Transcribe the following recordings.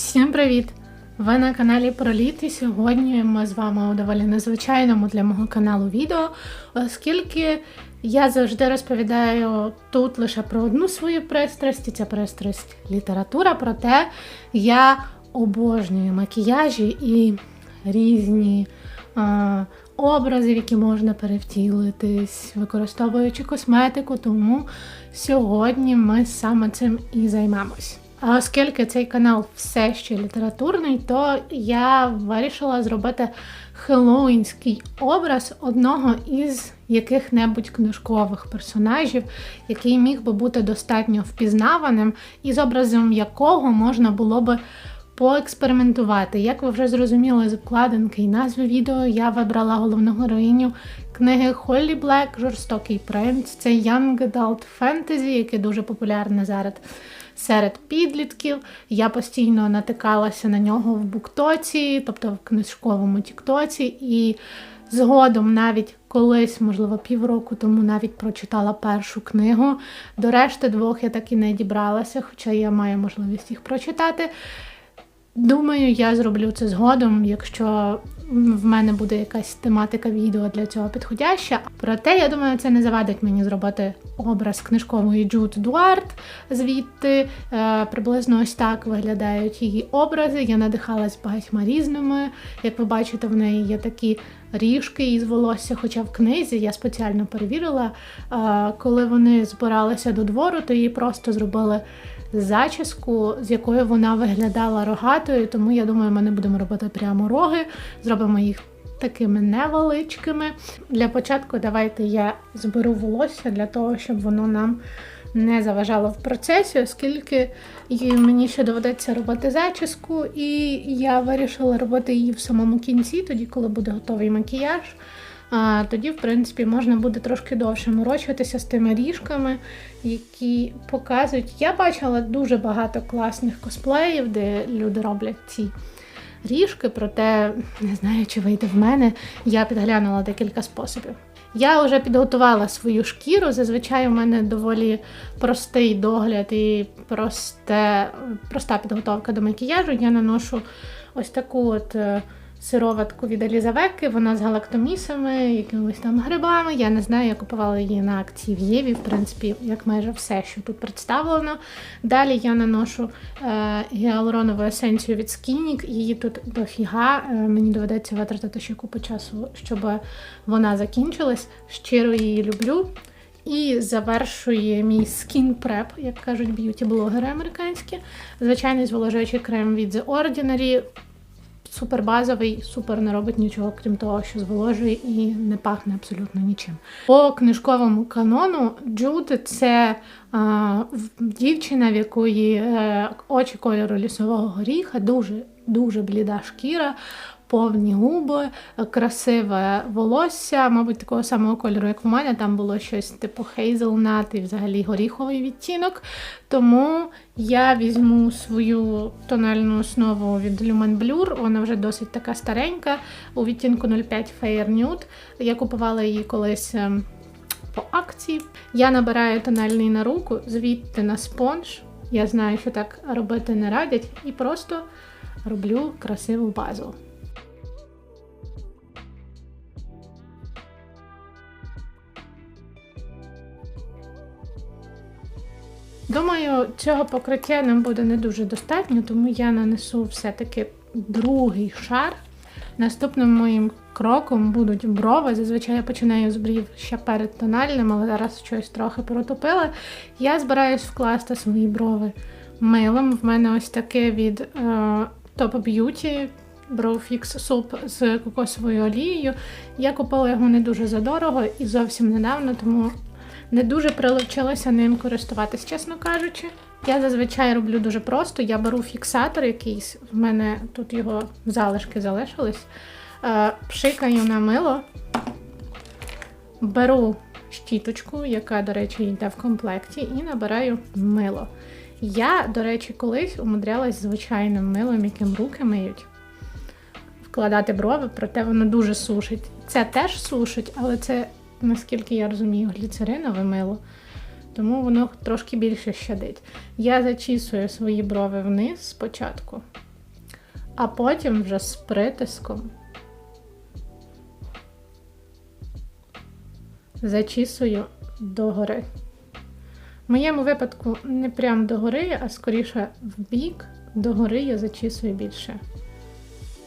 Всім привіт! Ви на каналі Проліт і сьогодні ми з вами у доволі незвичайному для мого каналу відео, оскільки я завжди розповідаю тут лише про одну свою пристрасть, і ця пристрасть література, проте я обожнюю макіяжі і різні а, образи, в які можна перевтілитись, використовуючи косметику, тому сьогодні ми саме цим і займемось. А оскільки цей канал все ще літературний, то я вирішила зробити хеллоуінський образ одного із яких-небудь книжкових персонажів, який міг би бути достатньо впізнаваним, і з образом якого можна було би поекспериментувати. Як ви вже зрозуміли з обкладинки і назви відео, я вибрала головну героїню книги Холлі Блек Жорстокий принц. Це Young Adult Fantasy, яке дуже популярне зараз серед підлітків. Я постійно натикалася на нього в буктоці, тобто в книжковому тіктоці. І згодом, навіть колись, можливо, півроку тому навіть прочитала першу книгу. До решти двох я так і не дібралася, хоча я маю можливість їх прочитати. Думаю, я зроблю це згодом, якщо в мене буде якась тематика відео для цього підходяща. Проте, я думаю, це не завадить мені зробити образ книжкової Джуд Дуарт. Звідти е, приблизно ось так виглядають її образи. Я надихалась багатьма різними. Як ви бачите, в неї є такі ріжки із волосся. Хоча в книзі я спеціально перевірила, е, коли вони збиралися до двору, то її просто зробили зачіску, з якою вона виглядала рогатою, тому я думаю, ми не будемо робити прямо роги, зробимо їх такими невеличкими. Для початку давайте я зберу волосся для того, щоб воно нам не заважало в процесі, оскільки мені ще доведеться робити зачіску, і я вирішила робити її в самому кінці, тоді, коли буде готовий макіяж. А тоді, в принципі, можна буде трошки довше морочитися з тими ріжками, які показують. Я бачила дуже багато класних косплеїв, де люди роблять ці ріжки, проте не знаю, чи вийде в мене. Я підглянула декілька способів. Я вже підготувала свою шкіру. Зазвичай у мене доволі простий догляд і просте, проста підготовка до макіяжу. Я наношу ось таку от е, сироватку від Елізавеки, вона з галактомісами, якимись там грибами. Я не знаю, я купувала її на акції в Єві, в принципі, як майже все, що тут представлено. Далі я наношу е, гіалуронову есенцію від Skinnick, її тут дофіга. Е, мені доведеться витратити ще купу часу, щоб вона закінчилась. Щиро її люблю. І завершує мій skin prep, як кажуть б'юті-блогери американські. Звичайний зволожуючий крем від The Ordinary супер базовий, супер не робить нічого, крім того, що зволожує і не пахне абсолютно нічим. По книжковому канону Джуд це а, дівчина, в якої е, очі кольору лісового горіха, дуже дуже бліда шкіра повні губи, красиве волосся, мабуть, такого самого кольору, як в мене. Там було щось типу хейзелнат і взагалі горіховий відтінок. Тому я візьму свою тональну основу від Lumen Blur, вона вже досить така старенька, у відтінку 05 Fair Nude. Я купувала її колись. Ем, по акції. Я набираю тональний на руку, звідти на спонж. Я знаю, що так робити не радять, і просто роблю красиву базу. Цього покриття нам буде не дуже достатньо, тому я нанесу все-таки другий шар. Наступним моїм кроком будуть брови. Зазвичай я починаю з брів ще перед тональним, але зараз щось трохи протопила. Я збираюсь вкласти свої брови милом. В мене ось таке від е, Top Beauty Browfix Soup з кокосовою олією. Я купила його не дуже задорого і зовсім недавно, тому не дуже прилучилася ним користуватись, чесно кажучи. Я зазвичай роблю дуже просто. Я беру фіксатор якийсь, в мене тут його залишки залишились. Е, пшикаю на мило, беру щіточку, яка, до речі, йде в комплекті, і набираю мило. Я, до речі, колись умудрялась звичайним милом, яким руки миють, вкладати брови, проте воно дуже сушить. Це теж сушить, але це наскільки я розумію, гліцеринове мило, тому воно трошки більше щадить. Я зачісую свої брови вниз спочатку. а потім вже з притиском зачісую догори. В моєму випадку не прям догори, а скоріше в бік догори я зачісую більше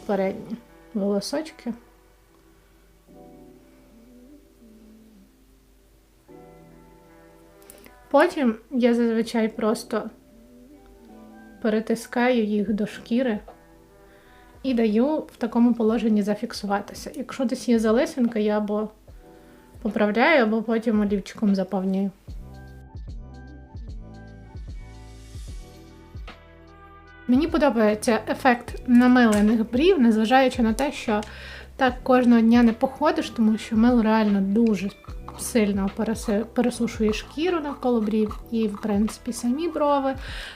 передні волосочки. Потім я зазвичай просто перетискаю їх до шкіри і даю в такому положенні зафіксуватися. Якщо десь є залисинка, я або поправляю, або потім олівчиком заповнюю. Мені подобається ефект намилених брів, незважаючи на те, що так кожного дня не походиш, тому що мило реально дуже сильно пересушує шкіру навколо брів і, в принципі, самі брови.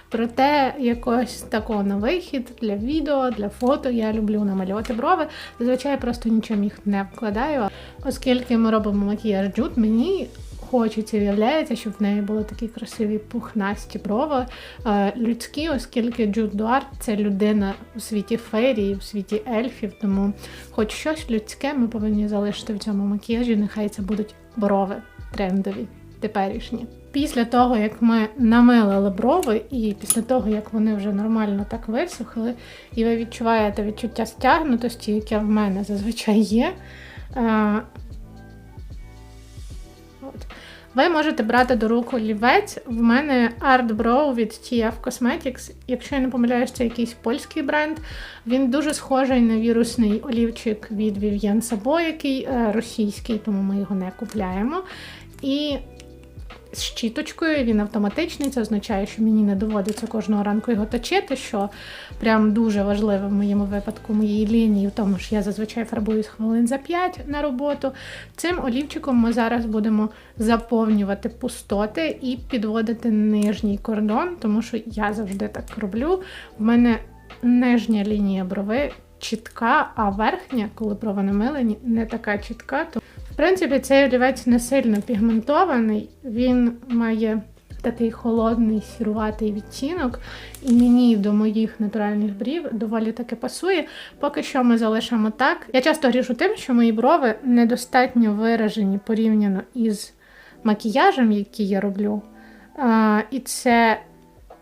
Проте якось такого на вихід для відео, для фото я люблю намалювати брови. Зазвичай просто нічим їх не вкладаю, оскільки ми робимо макіяж джут, мені хочеться, виявляється, щоб в неї були такі красиві пухнасті брови. Е, людські, оскільки Джуд Дуарт це людина у світі фейрії, у світі ельфів, тому хоч щось людське ми повинні залишити в цьому макіяжі, нехай це будуть брови трендові, теперішні. Після того, як ми намилили брови, і після того, як вони вже нормально так висохли, і ви відчуваєте відчуття стягнутості, яке в мене зазвичай є. Е, от. Ви можете брати до рук олівець. В мене Art Brow від TF Cosmetics. Якщо я не помиляюсь, це якийсь польський бренд. Він дуже схожий на вірусний олівчик від Vivienne Sabo, який е, російський, тому ми його не купляємо. І з щіточкою, він автоматичний. Це означає, що мені не доводиться кожного ранку його точити, що прям дуже важливо в моєму випадку моєї лінії, в тому що я зазвичай фарбуюсь хвилин за 5 на роботу. Цим олівчиком ми зараз будемо заповнювати пустоти і підводити нижній кордон, тому що я завжди так роблю. В мене нижня лінія брови чітка, а верхня, коли брови намилені, не така чітка принципі, цей олівець не сильно пігментований, він має такий холодний сіруватий відтінок, і мені до моїх натуральних брів доволі таки пасує. Поки що ми залишимо так. Я часто грішу тим, що мої брови недостатньо виражені порівняно із макіяжем, який я роблю. А, І це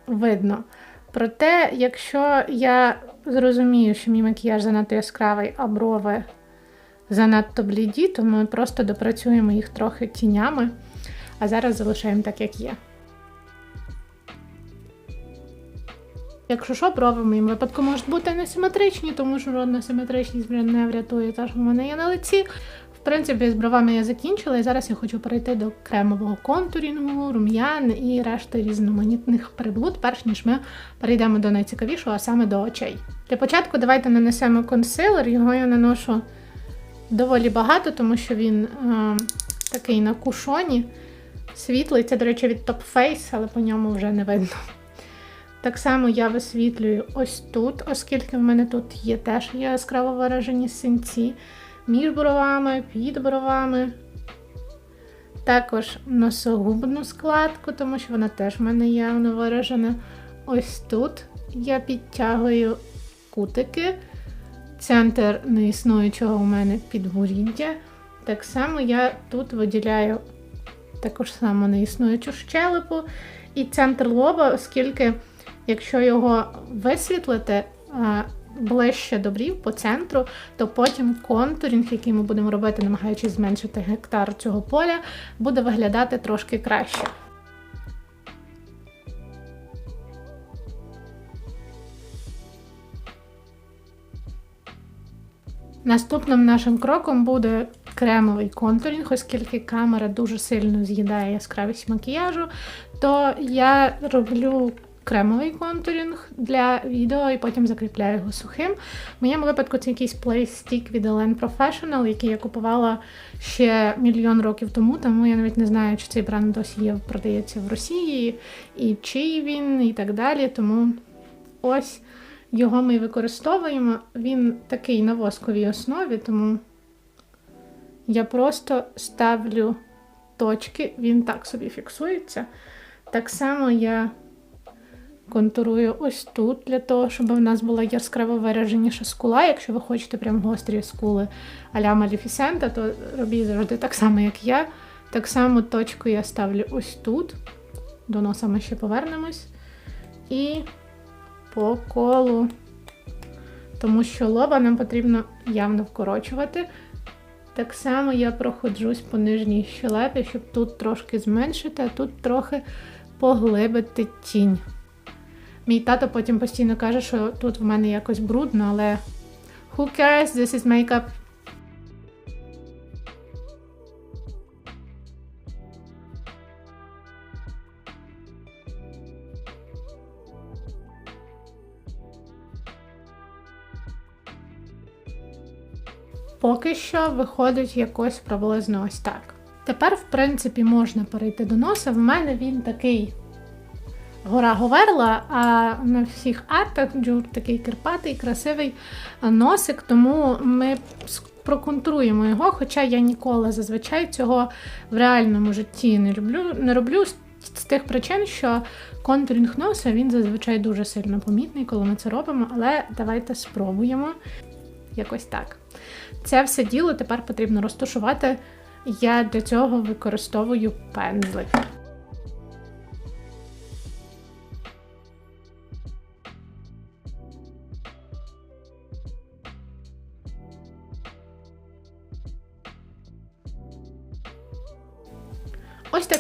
видно. Проте, якщо я зрозумію, що мій макіяж занадто яскравий, а брови занадто бліді, то ми просто допрацюємо їх трохи тінями, а зараз залишаємо так, як є. Якщо що, брови в моєму випадку можуть бути несиметричні, тому що жодна симетричність не врятує те, що в мене є на лиці. В принципі, з бровами я закінчила, і зараз я хочу перейти до кремового контурінгу, рум'ян і решти різноманітних приблуд, перш ніж ми перейдемо до найцікавішого, а саме до очей. Для початку давайте нанесемо консилер, його я наношу доволі багато, тому що він е, такий на кушоні. Світлий, це, до речі, від Top Face, але по ньому вже не видно. Так само я висвітлюю ось тут, оскільки в мене тут є теж яскраво виражені синці між бровами, під бровами. Також носогубну складку, тому що вона теж в мене явно виражена. Ось тут я підтягую кутики центр неіснуючого у мене підборіддя. Так само я тут виділяю також само неіснуючу щелепу і центр лоба, оскільки, якщо його висвітлити ближче до брів по центру, то потім контурінг, який ми будемо робити, намагаючись зменшити гектар цього поля, буде виглядати трошки краще. Наступним нашим кроком буде кремовий контурінг, оскільки камера дуже сильно з'їдає яскравість макіяжу, то я роблю кремовий контурінг для відео і потім закріпляю його сухим. В моєму випадку це якийсь плейстік від Elen Professional, який я купувала ще мільйон років тому, тому я навіть не знаю, чи цей бренд досі є, продається в Росії, і чий він, і так далі. Тому ось. Його ми використовуємо, він такий на восковій основі, тому я просто ставлю точки, він так собі фіксується. Так само я контурую ось тут, для того, щоб в нас була яскраво вираженіша скула. Якщо ви хочете прям гострі скули а-ля Малефісента, то робіть завжди так само, як я. Так само точку я ставлю ось тут. До носа ми ще повернемось. І по колу, тому що лоба нам потрібно явно вкорочувати. Так само я проходжусь по нижній щелепі, щоб тут трошки зменшити, а тут трохи поглибити тінь. Мій тато потім постійно каже, що тут в мене якось брудно, але who cares, this is makeup. Поки що виходить якось приблизно ось так. Тепер, в принципі, можна перейти до носа. В мене він такий гора Говерла, а на всіх артах джур такий кирпатий, красивий носик, тому ми проконтруємо його, хоча я ніколи зазвичай цього в реальному житті не люблю, не роблю. З тих причин, що контурінг носа він зазвичай дуже сильно помітний, коли ми це робимо, але давайте спробуємо якось так. Це все діло тепер потрібно розташувати. Я для цього використовую пензлик.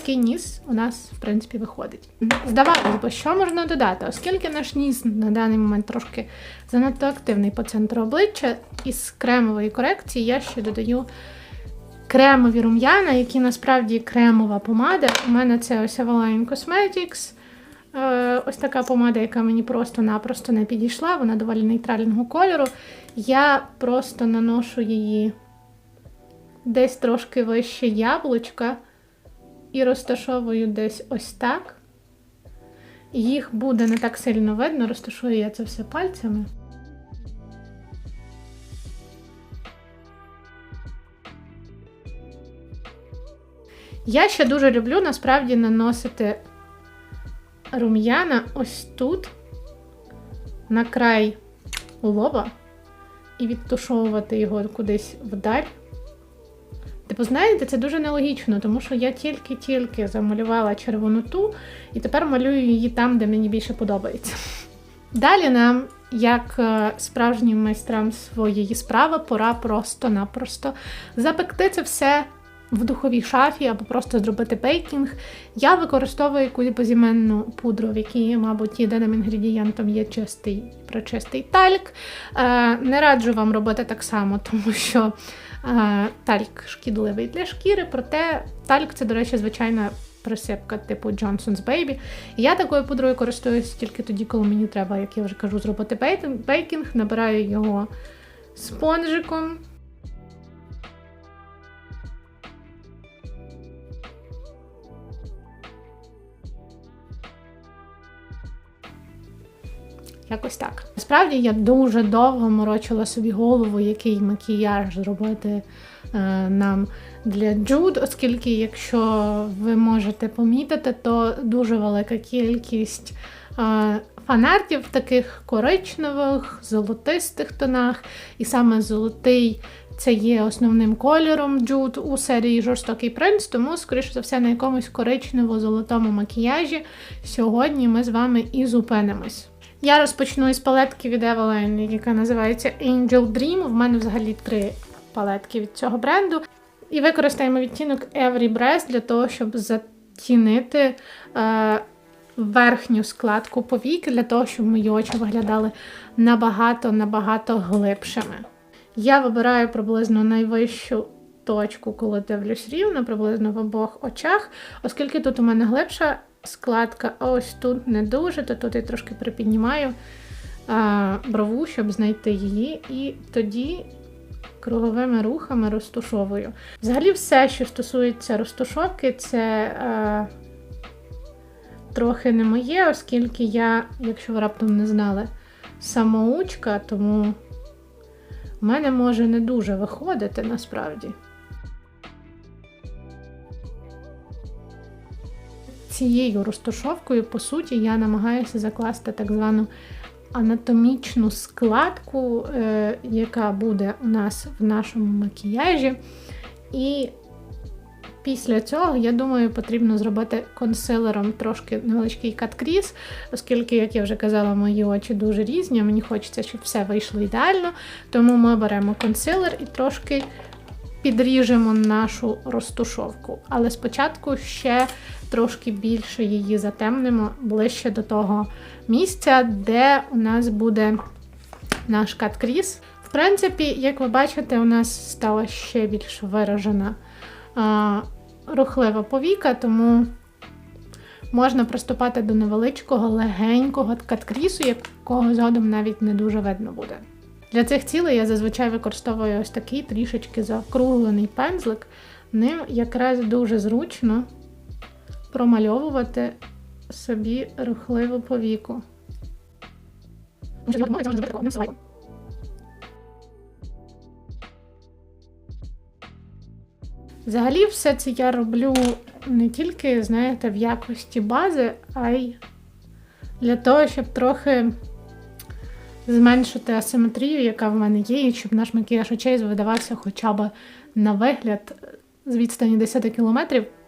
Такий ніс у нас, в принципі, виходить. Здавалось би, що можна додати, оскільки наш ніс на даний момент трошки занадто активний по центру обличчя, із кремової корекції я ще додаю кремові рум'яна, які насправді кремова помада. У мене це ось Avaline Cosmetics. Е, ось така помада, яка мені просто-напросто не підійшла, вона доволі нейтрального кольору. Я просто наношу її десь трошки вище яблучка і розташовую десь ось так. Їх буде не так сильно видно, розташую я це все пальцями. Я ще дуже люблю насправді наносити рум'яна ось тут, на край лоба, і відтушовувати його кудись вдаль. Типу, знаєте, це дуже нелогічно, тому що я тільки-тільки замалювала червону ту, і тепер малюю її там, де мені більше подобається. Далі нам, як е, справжнім майстрам своєї справи, пора просто-напросто запекти це все в духовій шафі або просто зробити бейкінг. Я використовую якусь позіменну пудру, в якій, мабуть, єдиним інгредієнтом є чистий прочистий тальк. Е, не раджу вам робити так само, тому що тальк шкідливий для шкіри, проте тальк це, до речі, звичайна. Присипка типу Johnson's Baby. Я такою пудрою користуюся тільки тоді, коли мені треба, як я вже кажу, зробити бейкінг. Набираю його спонжиком. Якось так. Насправді я дуже довго морочила собі голову, який макіяж зробити е, нам для Джуд, оскільки, якщо ви можете помітити, то дуже велика кількість е, фанартів в таких коричневих, золотистих тонах, і саме золотий. Це є основним кольором Джуд у серії Жорстокий принц, тому, скоріше за все, на якомусь коричнево-золотому макіяжі сьогодні ми з вами і зупинимось. Я розпочну із палетки від Eveline, яка називається Angel Dream. В мене взагалі три палетки від цього бренду. І використаємо відтінок Every Breast для того, щоб затінити е, верхню складку повіки, для того, щоб мої очі виглядали набагато-набагато глибшими. Я вибираю приблизно найвищу точку, коли дивлюсь рівно, приблизно в обох очах, оскільки тут у мене глибша складка, ось тут не дуже, то тут я трошки припіднімаю брову, щоб знайти її, і тоді круговими рухами розтушовую. Взагалі, все, що стосується розтушовки, це а, трохи не моє, оскільки я, якщо ви раптом не знали, самоучка, тому в мене може не дуже виходити насправді. Цією розташовкою, по суті, я намагаюся закласти так звану анатомічну складку, е, яка буде у нас в нашому макіяжі. І після цього, я думаю, потрібно зробити консилером трошки невеличкий каткріс, оскільки, як я вже казала, мої очі дуже різні. Мені хочеться, щоб все вийшло ідеально. Тому ми беремо консилер і трошки підріжемо нашу розтушовку. Але спочатку ще трошки більше її затемнимо ближче до того місця, де у нас буде наш каткріс. В принципі, як ви бачите, у нас стала ще більш виражена а, рухлива повіка, тому можна приступати до невеличкого, легенького каткрісу, якого згодом навіть не дуже видно буде. Для цих цілей я зазвичай використовую ось такий трішечки закруглений пензлик. Ним якраз дуже зручно промальовувати собі рухливу повіку. Взагалі, все це я роблю не тільки, знаєте, в якості бази, а й для того, щоб трохи зменшити асиметрію, яка в мене є, і щоб наш макіяж очей видавався хоча б на вигляд з відстані 10 км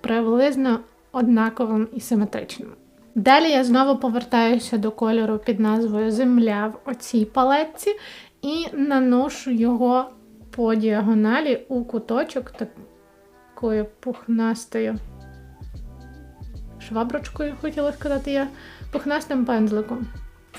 приблизно однаковим і симетричним. Далі я знову повертаюся до кольору під назвою Земля в оцій палетці і наношу його по діагоналі у куточок такою пухнастою шваброчкою, хотіла сказати я, пухнастим пензликом.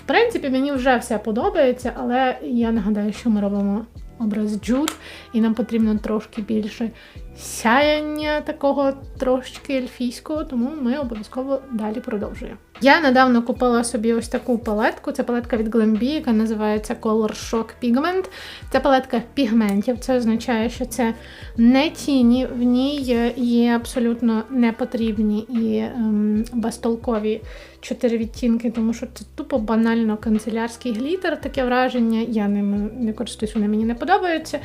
Принципі, мені вже все подобається, але я нагадаю, що ми робимо образ джуд, і нам потрібно трошки більше сяяння такого трошки ельфійського, тому ми обов'язково далі продовжуємо. Я недавно купила собі ось таку палетку. Це палетка від Glambi, яка називається Color Shock Pigment. Це палетка пігментів. Це означає, що це не тіні, в ній є абсолютно непотрібні і ем, безтолкові чотири відтінки, тому що це тупо банально канцелярський глітер, таке враження. Я ними не користуюсь, вони мені не подобаються.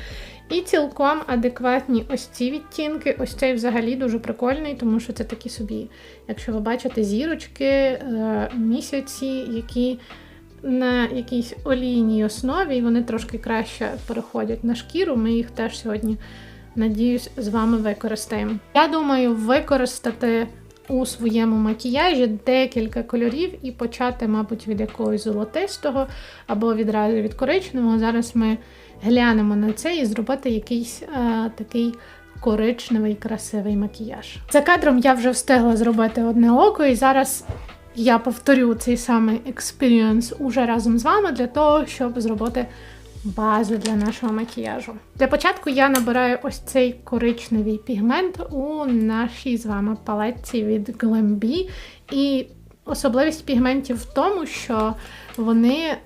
І цілком адекватні ось ці відтінки. Ось цей взагалі дуже прикольний, тому що це такі собі, якщо ви бачите, зірочки, е, місяці, які на якійсь олійній основі, і вони трошки краще переходять на шкіру. Ми їх теж сьогодні, надіюсь, з вами використаємо. Я думаю, використати. У своєму макіяжі декілька кольорів і почати, мабуть, від якогось золотистого або відразу від коричневого. Зараз ми глянемо на це і зробити якийсь а, е, такий коричневий, красивий макіяж. За кадром я вже встигла зробити одне око, і зараз я повторю цей самий експірієнс уже разом з вами для того, щоб зробити базу для нашого макіяжу. Для початку я набираю ось цей коричневий пігмент у нашій з вами палетці від Glambi. І особливість пігментів в тому, що вони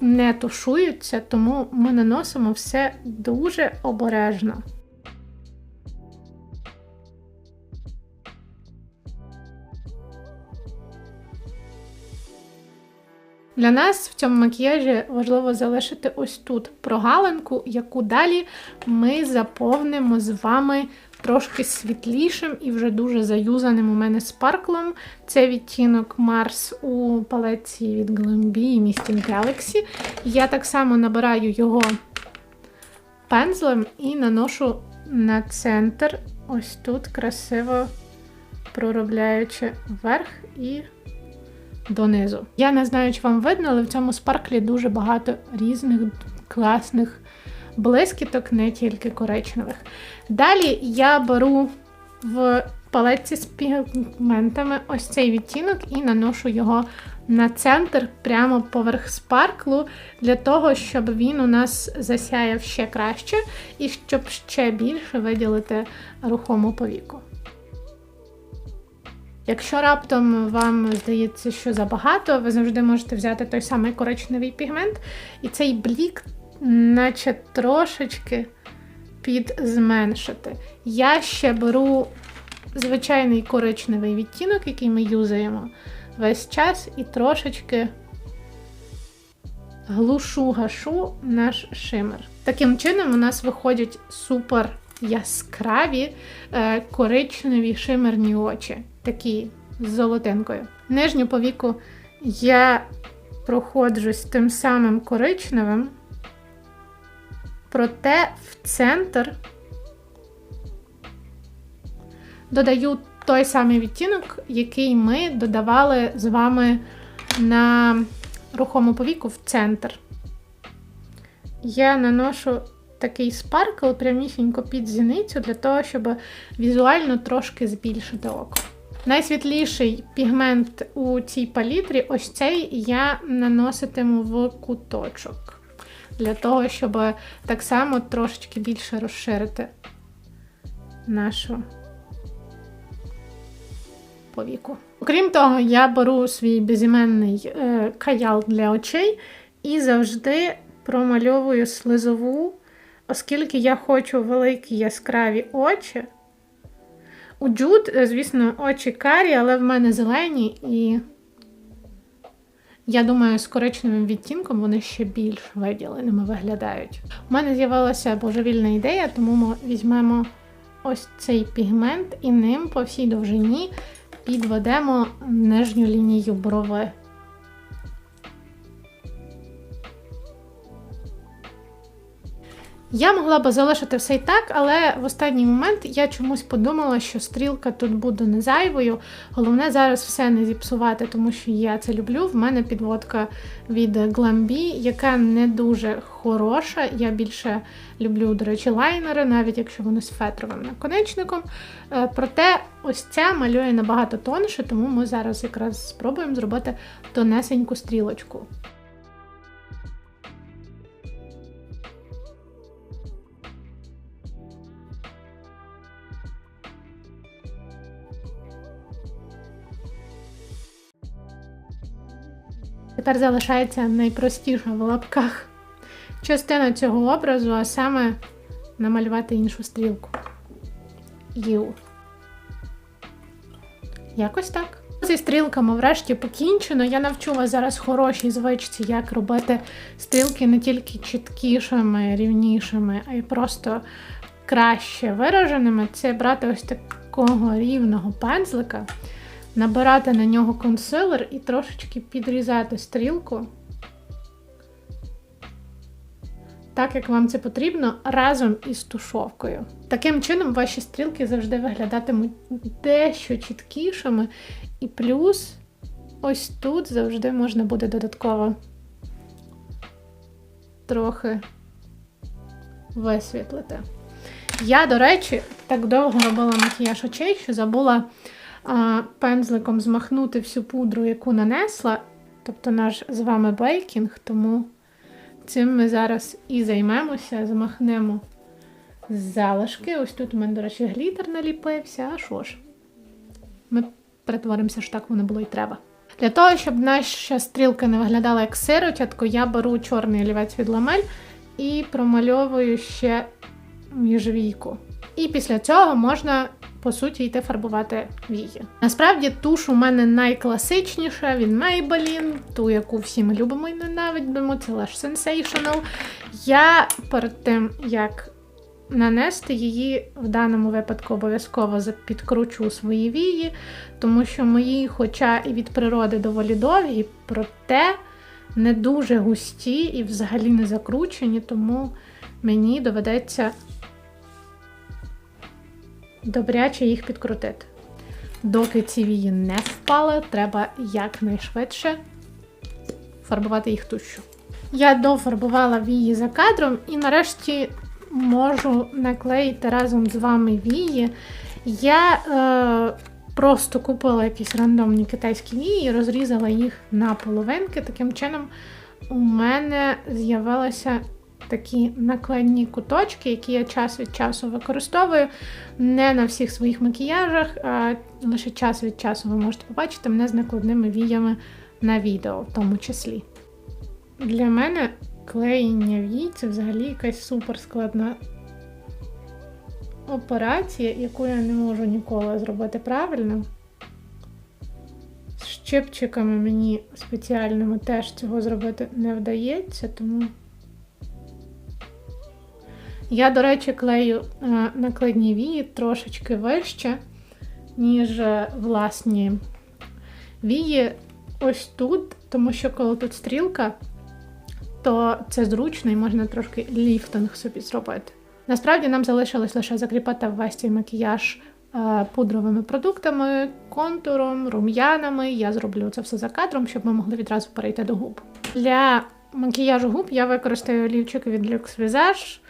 не тушуються, тому ми наносимо все дуже обережно. Для нас в цьому макіяжі важливо залишити ось тут прогалинку, яку далі ми заповнимо з вами трошки світлішим і вже дуже заюзаним у мене спарклом. Це відтінок Mars у палеці від Glambi Misting Galaxy. Я так само набираю його пензлем і наношу на центр, ось тут красиво проробляючи вверх і донизу. Я не знаю, чи вам видно, але в цьому спарклі дуже багато різних класних блискіток, не тільки коричневих. Далі я беру в палетці з пігментами ось цей відтінок і наношу його на центр прямо поверх спарклу, для того, щоб він у нас засяяв ще краще і щоб ще більше виділити рухому повіку. Якщо раптом вам здається, що забагато, ви завжди можете взяти той самий коричневий пігмент, і цей блік, наче трошечки підзменшити. Я ще беру звичайний коричневий відтінок, який ми юзаємо весь час, і трошечки глушу гашу наш шимер. Таким чином, у нас виходять супер яскраві е, коричневі шимерні очі. Такі з золотинкою. Нижню повіку я проходжусь тим самим коричневим, проте в центр додаю той самий відтінок, який ми додавали з вами на рухому повіку в центр. Я наношу такий спаркл прямісінько під зіницю для того, щоб візуально трошки збільшити око. Найсвітліший пігмент у цій палітрі, ось цей я наноситиму в куточок. Для того, щоб так само трошечки більше розширити нашу повіку. Окрім того, я беру свій безіменний е, каял для очей і завжди промальовую слизову, оскільки я хочу великі яскраві очі. У Джуд, е, звісно, очі карі, але в мене зелені, і я думаю, з коричневим відтінком вони ще більш виділеними виглядають. У мене з'явилася божевільна ідея, тому ми візьмемо ось цей пігмент і ним по всій довжині підведемо нижню лінію брови. Я могла би залишити все і так, але в останній момент я чомусь подумала, що стрілка тут буде не зайвою. Головне зараз все не зіпсувати, тому що я це люблю. В мене підводка від Glambi, яка не дуже хороша. Я більше люблю, до речі, лайнери, навіть якщо вони з фетровим наконечником. Е, проте ось ця малює набагато тонше, тому ми зараз якраз спробуємо зробити тонесеньку стрілочку. Тепер залишається найпростіша в лапках частина цього образу, а саме намалювати іншу стрілку. Ю. Якось так. Зі стрілками врешті покінчено. Я навчу вас зараз хорошій звичці, як робити стрілки не тільки чіткішими, рівнішими, а й просто краще вираженими. Це брати ось такого рівного пензлика набирати на нього консилер і трошечки підрізати стрілку, так як вам це потрібно, разом із тушовкою. Таким чином, ваші стрілки завжди виглядатимуть дещо чіткішими, і плюс ось тут завжди можна буде додатково трохи висвітлити. Я, до речі, так довго робила макіяж очей, що забула пензликом змахнути всю пудру, яку нанесла, тобто наш з вами бейкінг, тому цим ми зараз і займемося, змахнемо залишки. Ось тут у мене, до речі, глітер наліпився, а що ж, ми перетворимося, що так воно було і треба. Для того, щоб наша стрілка не виглядала як сиротятко, я беру чорний олівець від ламель і промальовую ще міжвійку. І після цього можна по суті, йти фарбувати вії. Насправді, туш у мене найкласичніша від Maybelline, ту, яку всі ми любимо і ненавидимо, це Lash Sensational. Я перед тим, як нанести її, в даному випадку обов'язково підкручу свої вії, тому що мої, хоча і від природи доволі довгі, проте не дуже густі і взагалі не закручені, тому мені доведеться добряче їх підкрутити. Доки ці вії не впали, треба якнайшвидше фарбувати їх тушю. Я дофарбувала вії за кадром і нарешті можу наклеїти разом з вами вії. Я е, просто купила якісь рандомні китайські вії, розрізала їх на половинки. Таким чином, у мене з'явилася такі накладні куточки, які я час від часу використовую. Не на всіх своїх макіяжах, а лише час від часу ви можете побачити мене з накладними віями на відео, в тому числі. Для мене клеєння вій це взагалі якась суперскладна операція, яку я не можу ніколи зробити правильно. З щипчиками мені спеціальними теж цього зробити не вдається, тому. Я, до речі, клею е, накладні вії трошечки вище, ніж е, власні Вії ось тут, тому що коли тут стрілка, то це зручно і можна трошки ліфтинг собі зробити. Насправді нам залишилось лише закріпити весь цей макіяж е, пудровими продуктами, контуром, рум'янами. Я зроблю це все за кадром, щоб ми могли відразу перейти до губ. Для макіяжу губ я використаю олівчик від Lux Visage.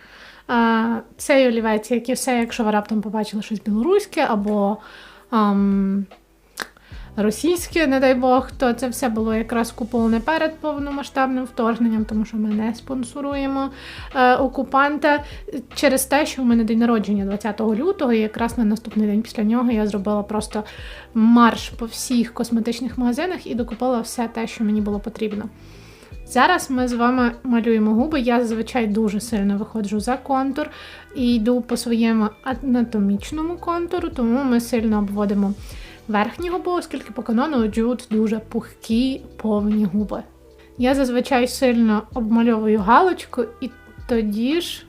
Цей олівець, як і все, якщо ви раптом побачили щось білоруське або ам, російське, не дай Бог, то це все було якраз куплене перед повномасштабним вторгненням, тому що ми не спонсоруємо е, окупанта через те, що в мене день народження 20 лютого, і якраз на наступний день після нього я зробила просто марш по всіх косметичних магазинах і докупила все те, що мені було потрібно. Зараз ми з вами малюємо губи. Я зазвичай дуже сильно виходжу за контур і йду по своєму анатомічному контуру, тому ми сильно обводимо верхні губи, оскільки по канону джуд дуже пухкі, повні губи. Я зазвичай сильно обмальовую галочку і тоді ж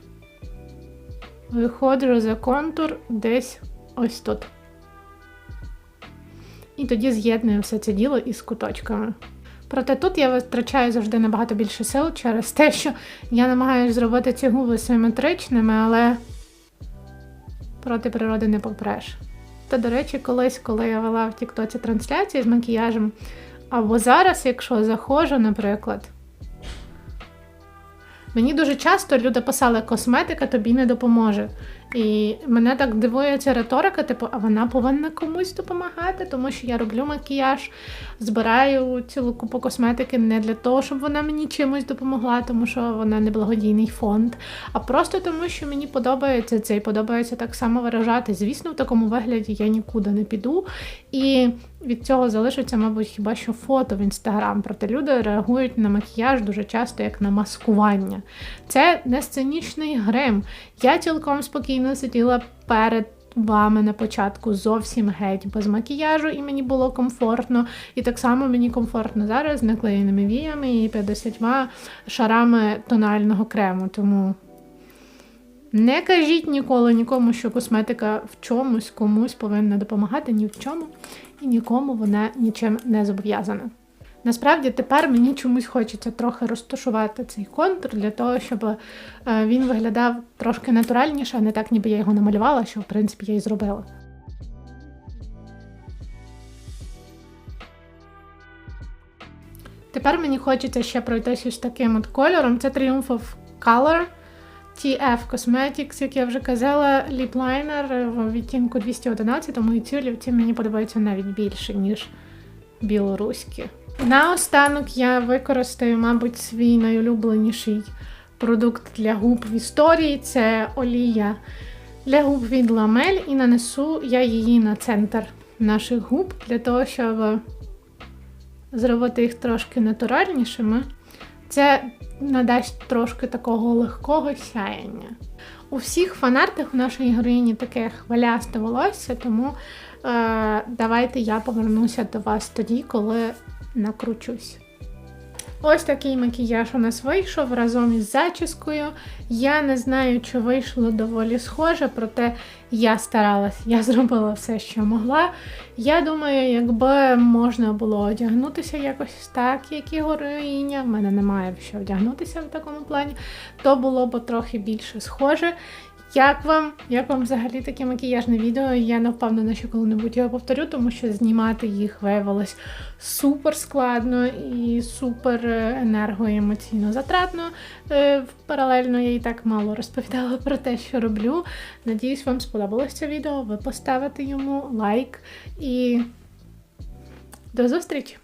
виходжу за контур десь ось тут. І тоді з'єдную все це діло із куточками. Проте тут я витрачаю завжди набагато більше сил через те, що я намагаюся зробити ці губи симетричними, але проти природи не попреш. Та, до речі, колись, коли я вела в Тіктоці трансляції з макіяжем, або зараз, якщо заходжу, наприклад, мені дуже часто люди писали, косметика тобі не допоможе. І мене так дивує ця риторика, типу, а вона повинна комусь допомагати, тому що я роблю макіяж, збираю цілу купу косметики не для того, щоб вона мені чимось допомогла, тому що вона не благодійний фонд, а просто тому, що мені подобається це і подобається так само виражати. Звісно, в такому вигляді я нікуди не піду. І від цього залишиться, мабуть, хіба що фото в інстаграм. Проте люди реагують на макіяж дуже часто як на маскування. Це не сценічний грим. Я цілком спокійно сиділа перед. Вами на початку зовсім геть без макіяжу, і мені було комфортно. І так само мені комфортно зараз з наклеєними віями і 50 шарами тонального крему. Тому не кажіть ніколи нікому, що косметика в чомусь комусь повинна допомагати ні в чому, і нікому вона нічим не зобов'язана. Насправді тепер мені чомусь хочеться трохи розташувати цей контур для того, щоб е, він виглядав трошки натуральніше, а не так, ніби я його намалювала, що в принципі я і зробила. Тепер мені хочеться ще пройтися з таким от кольором. Це Triumph of Color TF Cosmetics, як я вже казала, ліплайнер в відтінку 211, тому і ці олівці мені подобаються навіть більше, ніж білоруські. Наостанок я використаю, мабуть, свій найулюбленіший продукт для губ в історії це олія для губ від ламель, і нанесу я її на центр наших губ для того, щоб зробити їх трошки натуральнішими. Це надасть трошки такого легкого сяяння. У всіх фанартах у нашої героїні таке хвилясте волосся, тому е, давайте я повернуся до вас тоді, коли накручусь. Ось такий макіяж у нас вийшов разом із зачіскою. Я не знаю, чи вийшло доволі схоже, проте я старалась, я зробила все, що могла. Я думаю, якби можна було одягнутися якось так, як і героїня, в мене немає в що одягнутися в такому плані, то було б трохи більше схоже. Як вам? Як вам взагалі таке макіяжне відео? Я не впевнена, що коли-небудь його повторю, тому що знімати їх виявилось супер складно і супер е, енергоемоційно затратно. Е, паралельно я і так мало розповідала про те, що роблю. Надіюсь, вам сподобалось це відео. Ви поставите йому лайк і до зустрічі!